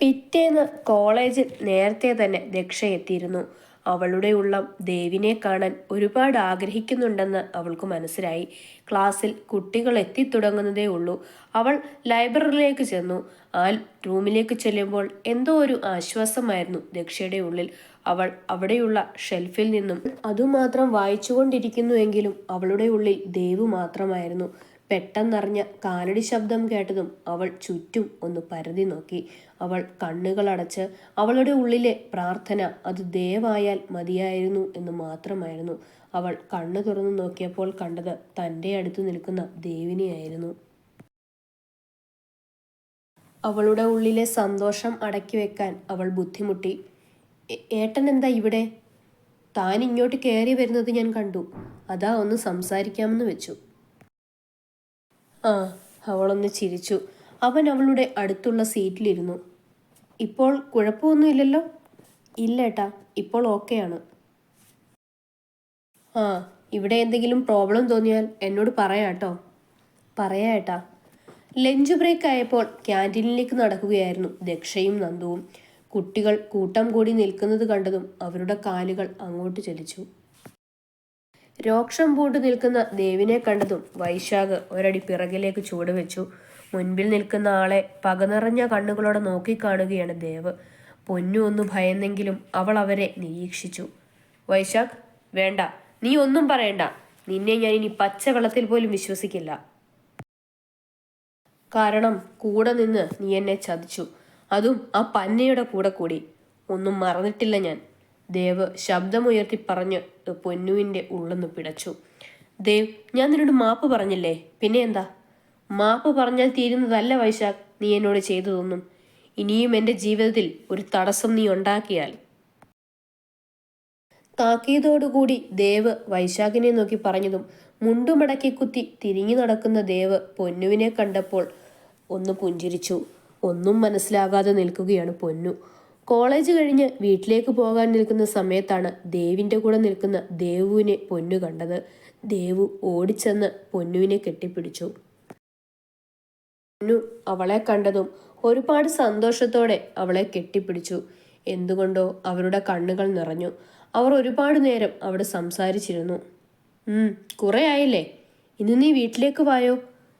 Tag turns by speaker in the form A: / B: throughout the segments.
A: പിറ്റേന്ന് കോളേജിൽ നേരത്തെ തന്നെ ദക്ഷ എത്തിയിരുന്നു അവളുടെ ഉള്ളം ദേവിനെ കാണാൻ ഒരുപാട് ആഗ്രഹിക്കുന്നുണ്ടെന്ന് അവൾക്ക് മനസ്സിലായി. ക്ലാസ്സിൽ കുട്ടികൾ എത്തിത്തുടങ്ങുന്നതേ ഉള്ളൂ. അവൾ ലൈബ്രറിയിലേക്ക് ചെന്നു. ആൽ റൂമിലേക്ക് ചെല്ലുമ്പോൾ എന്തോ ഒരു ആശ്വാസമായിരുന്നു ദക്ഷയുടെ ഉള്ളിൽ. അവൾ അവിടെയുള്ള ഷെൽഫിൽ നിന്നും അതുമാത്രം വായിച്ചുകൊണ്ടിരിക്കുന്നുവെങ്കിലും അവളുടെ ഉള്ളിൽ ദേവു മാത്രമായിരുന്നു. പെട്ടെന്നറിഞ്ഞ കാലടി ശബ്ദം കേട്ടതും അവൾ ചുറ്റും ഒന്ന് പരതി നോക്കി. അവൾ കണ്ണുകളടച്ച് അവളുടെ ഉള്ളിലെ പ്രാർത്ഥന അത് ദയവായാൽ മതിയായിരുന്നു എന്ന് മാത്രമായിരുന്നു. അവൾ കണ്ണു തുറന്നു നോക്കിയപ്പോൾ കണ്ടത് തന്റെ അടുത്ത് നിൽക്കുന്ന ദേവിനെയായിരുന്നു. അവളുടെ ഉള്ളിലെ സന്തോഷം അടക്കി വെക്കാൻ അവൾ ബുദ്ധിമുട്ടി. ഏട്ടൻ എന്താ ഇവിടെ? താൻ ഇങ്ങോട്ട് കയറി വരുന്നത് ഞാൻ കണ്ടു. അതാ ഒന്ന് സംസാരിക്കാമെന്ന് വെച്ചു. ആ അവളൊന്ന് ചിരിച്ചു. അവൻ അവളുടെ അടുത്തുള്ള സീറ്റിലിരുന്നു. ഇപ്പോൾ കുഴപ്പമൊന്നുമില്ലല്ലോ? ഇല്ല ഏട്ടാ ഇപ്പോൾ ഓക്കെയാണ്. ആ ഇവിടെ എന്തെങ്കിലും പ്രോബ്ലം തോന്നിയാൽ എന്നോട് പറയാട്ടോ പറയാട്ടാ ലഞ്ച് ബ്രേക്ക് ആയപ്പോൾ ക്യാന്റീനിലേക്ക് നടക്കുകയായിരുന്നു ദക്ഷയും നന്ദുവും. കുട്ടികൾ കൂട്ടം കൂടി നിൽക്കുന്നത് കണ്ടതും അവരുടെ കാലുകൾ അങ്ങോട്ട് ചലിച്ചു. രോക്ഷം പൂണ്ടു നിൽക്കുന്ന ദേവിനെ കണ്ടതും വൈശാഖ് ഒരടി പിറകിലേക്ക് ചുവടുവെച്ചു. മുൻപിൽ നിൽക്കുന്ന ആളെ പകനിറഞ്ഞ കണ്ണുകളോടെ നോക്കിക്കാണുകയാണ് ദേവ്. പൊന്നു ഒന്ന് ഭയന്നെങ്കിലും അവൾ അവരെ നിരീക്ഷിച്ചു. വൈശാഖ് വേണ്ട നീ ഒന്നും പറയണ്ട. നിന്നെ ഞാൻ ഇനി പച്ചവെള്ളത്തിൽ പോലും വിശ്വസിക്കില്ല. കാരണം കൂടെ നിന്ന് നീ എന്നെ ചതിച്ചു. അതും ആ പന്നയുടെ കൂടെ കൂടി. ഒന്നും മറന്നിട്ടില്ല ഞാൻ. ദേവ് ശബ്ദമുയർത്തി പറഞ്ഞ് പൊന്നുവിന്റെ ഉള്ളെന്ന് പിടച്ചു. ദേവ് ഞാൻ നിന്നോട് മാപ്പ് പറഞ്ഞില്ലേ? പിന്നെ എന്താ? മാപ്പ് പറഞ്ഞാൽ തീരുന്നതല്ല വൈശാഖ് നീ എന്നോട് ചെയ്തതൊന്നും. ഇനിയും എന്റെ ജീവിതത്തിൽ ഒരു തടസ്സം നീ ഉണ്ടാക്കിയാൽ. താക്കീതോടുകൂടി ദേവ് വൈശാഖിനെ നോക്കി പറഞ്ഞതും മുണ്ടുമടക്കി കുത്തി തിരിഞ്ഞു നടക്കുന്ന ദേവ് പൊന്നുവിനെ കണ്ടപ്പോൾ ഒന്ന് പുഞ്ചിരിച്ചു. ഒന്നും മനസ്സിലാകാതെ നിൽക്കുകയാണ് പൊന്നു. കോളേജ് കഴിഞ്ഞ് വീട്ടിലേക്ക് പോകാൻ നിൽക്കുന്ന സമയത്താണ് ദേവിന്റെ കൂടെ നിൽക്കുന്ന ദേവുവിനെ പൊന്നു കണ്ടത്. ദേവു ഓടിച്ചെന്ന് പൊന്നുവിനെ കെട്ടിപ്പിടിച്ചു. പൊന്നു അവളെ കണ്ടതും ഒരുപാട് സന്തോഷത്തോടെ അവളെ കെട്ടിപ്പിടിച്ചു. എന്തുകൊണ്ടോ അവരുടെ കണ്ണുകൾ നിറഞ്ഞു. അവർ ഒരുപാട് നേരം അവിടെ സംസാരിച്ചിരുന്നു. കുറെ ആയില്ലേ? ഇന്ന് നീ വീട്ടിലേക്ക് വായോ?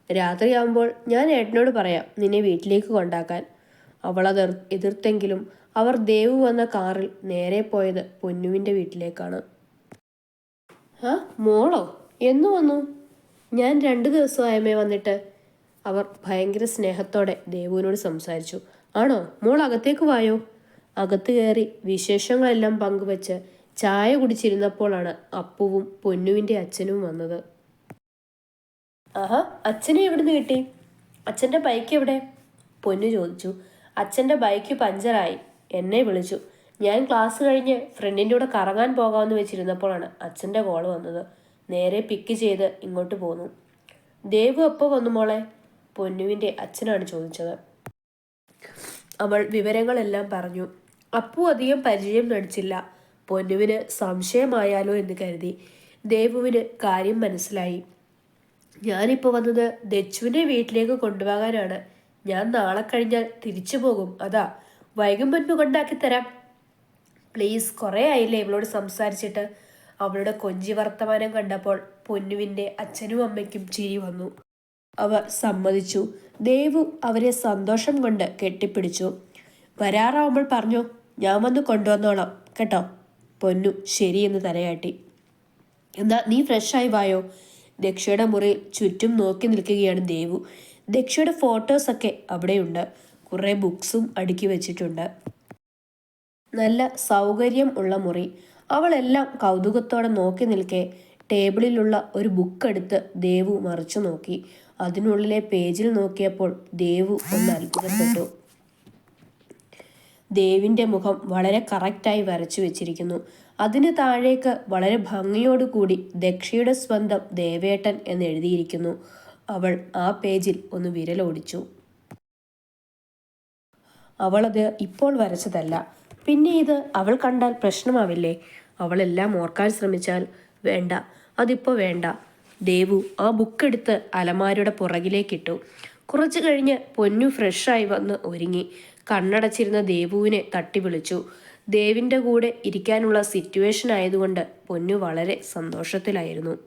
A: രാത്രിയാകുമ്പോൾ ഞാൻ ഏട്ടനോട് പറയാം നിന്നെ വീട്ടിലേക്ക് കൊണ്ടാക്കാൻ. അവൾ അത് എതിർത്തെങ്കിലും അവർ ദേവു വന്ന കാറിൽ നേരെ പോയത് പൊന്നുവിന്റെ വീട്ടിലേക്കാണ്. ആ മോളോ? എന്നു വന്നു. ഞാൻ രണ്ടു ദിവസമായമേ വന്നിട്ട്. അവർ ഭയങ്കര സ്നേഹത്തോടെ ദേവുവിനോട് സംസാരിച്ചു. ആണോ? മോൾ അകത്തേക്ക് വായോ? അകത്ത് കയറി വിശേഷങ്ങളെല്ലാം പങ്കുവച്ച് ചായ കുടിച്ചിരുന്നപ്പോഴാണ് അപ്പുവും പൊന്നുവിന്റെ അച്ഛനും വന്നത്. ആഹാ അച്ഛനെ എവിടുന്ന് കിട്ടി? അച്ഛന്റെ ബൈക്ക് എവിടെ? പൊന്നു ചോദിച്ചു. അച്ഛന്റെ ബൈക്ക് പഞ്ചറായി. എന്നെ വിളിച്ചു. ഞാൻ ക്ലാസ് കഴിഞ്ഞ് ഫ്രണ്ടിന്റെ കൂടെ കറങ്ങാൻ പോകാമെന്ന് വെച്ചിരുന്നപ്പോഴാണ് അച്ഛന്റെ കോൾ വന്നത്. നേരെ പിക്ക് ചെയ്ത് ഇങ്ങോട്ട് പോന്നു. ദേവു എപ്പോൾ വന്നു മോളെ? പൊന്നുവിന്റെ അച്ഛനാണ് ചോദിച്ചത്. അവൾ വിവരങ്ങളെല്ലാം പറഞ്ഞു. അപ്പു അധികം പരിചയം നടിച്ചില്ല. പൊന്നുവിന് സംശയമായാലോ എന്ന് കരുതി. ദേവുവിന് കാര്യം മനസ്സിലായി. ഞാനിപ്പോൾ വന്നത് ദച്ചുവിനെ വീട്ടിലേക്ക് കൊണ്ടുപോകാനാണ്. ഞാൻ നാളെ കഴിഞ്ഞാൽ തിരിച്ചു പോകും. അതാ വൈകും മുൻപ് കൊണ്ടാക്കി തരാം. പ്ലീസ് കുറേ ആയില്ലേ ഇവളോട് സംസാരിച്ചിട്ട്. അവളുടെ കൊഞ്ചി വർത്തമാനം കണ്ടപ്പോൾ പൊന്നുവിന്റെ അച്ഛനും അമ്മയ്ക്കും ചിരി വന്നു. അവർ സമ്മതിച്ചു. ദേവു അവരെ സന്തോഷം കൊണ്ട് കെട്ടിപ്പിടിച്ചു. വരാറാവുമ്പോൾ പറഞ്ഞു ഞാൻ വന്ന് കൊണ്ടുവന്നോളാം കേട്ടോ? പൊന്നു ശരിയെന്ന് തലയാട്ടി. എന്നാ നീ ഫ്രഷായി വായോ? ദക്ഷയുടെ മുറി ചുറ്റും നോക്കി നിൽക്കുകയാണ് ദേവു. ദക്ഷയുടെ ഫോട്ടോസൊക്കെ അവിടെയുണ്ട്. കുറേ ബുക്സും അടുക്കി വെച്ചിട്ടുണ്ട്. നല്ല സൗകര്യം ഉള്ള മുറി. അവളെല്ലാം കൗതുകത്തോടെ നോക്കി നിൽക്കെ ടേബിളിലുള്ള ഒരു ബുക്ക് എടുത്ത് ദേവു മറിച്ചു നോക്കി. അതിനുള്ളിലെ പേജിൽ നോക്കിയപ്പോൾ ദേവു ഒന്ന് അത്ഭുതപ്പെട്ടു. ദേവിന്റെ മുഖം വളരെ കറക്റ്റായി വരച്ചു വെച്ചിരിക്കുന്നു. അതിന് താഴേക്ക് വളരെ ഭംഗിയോടുകൂടി ദക്ഷയുടെ സ്വന്തം ദേവേട്ടൻ എന്ന് എഴുതിയിരിക്കുന്നു. അവൾ ആ പേജിൽ ഒന്ന് വിരലോടിച്ചു. അവളത് ഇപ്പോൾ വരച്ചതല്ല. പിന്നെ ഇത് അവൾ കണ്ടാൽ പ്രശ്നമാവില്ലേ? അവളെല്ലാം ഓർക്കാൻ ശ്രമിച്ചാൽ വേണ്ട. അതിപ്പോൾ വേണ്ട. ദേവു ആ ബുക്ക് എടുത്ത് അലമാരയുടെ പുറകിലേക്കിട്ടു. കുറച്ചു കഴിഞ്ഞ് പൊന്നു ഫ്രഷായി വന്ന് ഒരുങ്ങി. കണ്ണടച്ചിരുന്ന ദേവുവിനെ തട്ടി വിളിച്ചു. ദേവിന്റെ കൂടെ ഇരിക്കാനുള്ള സിറ്റുവേഷൻ ആയതുകൊണ്ട് പൊന്നു വളരെ സന്തോഷത്തിലായിരുന്നു.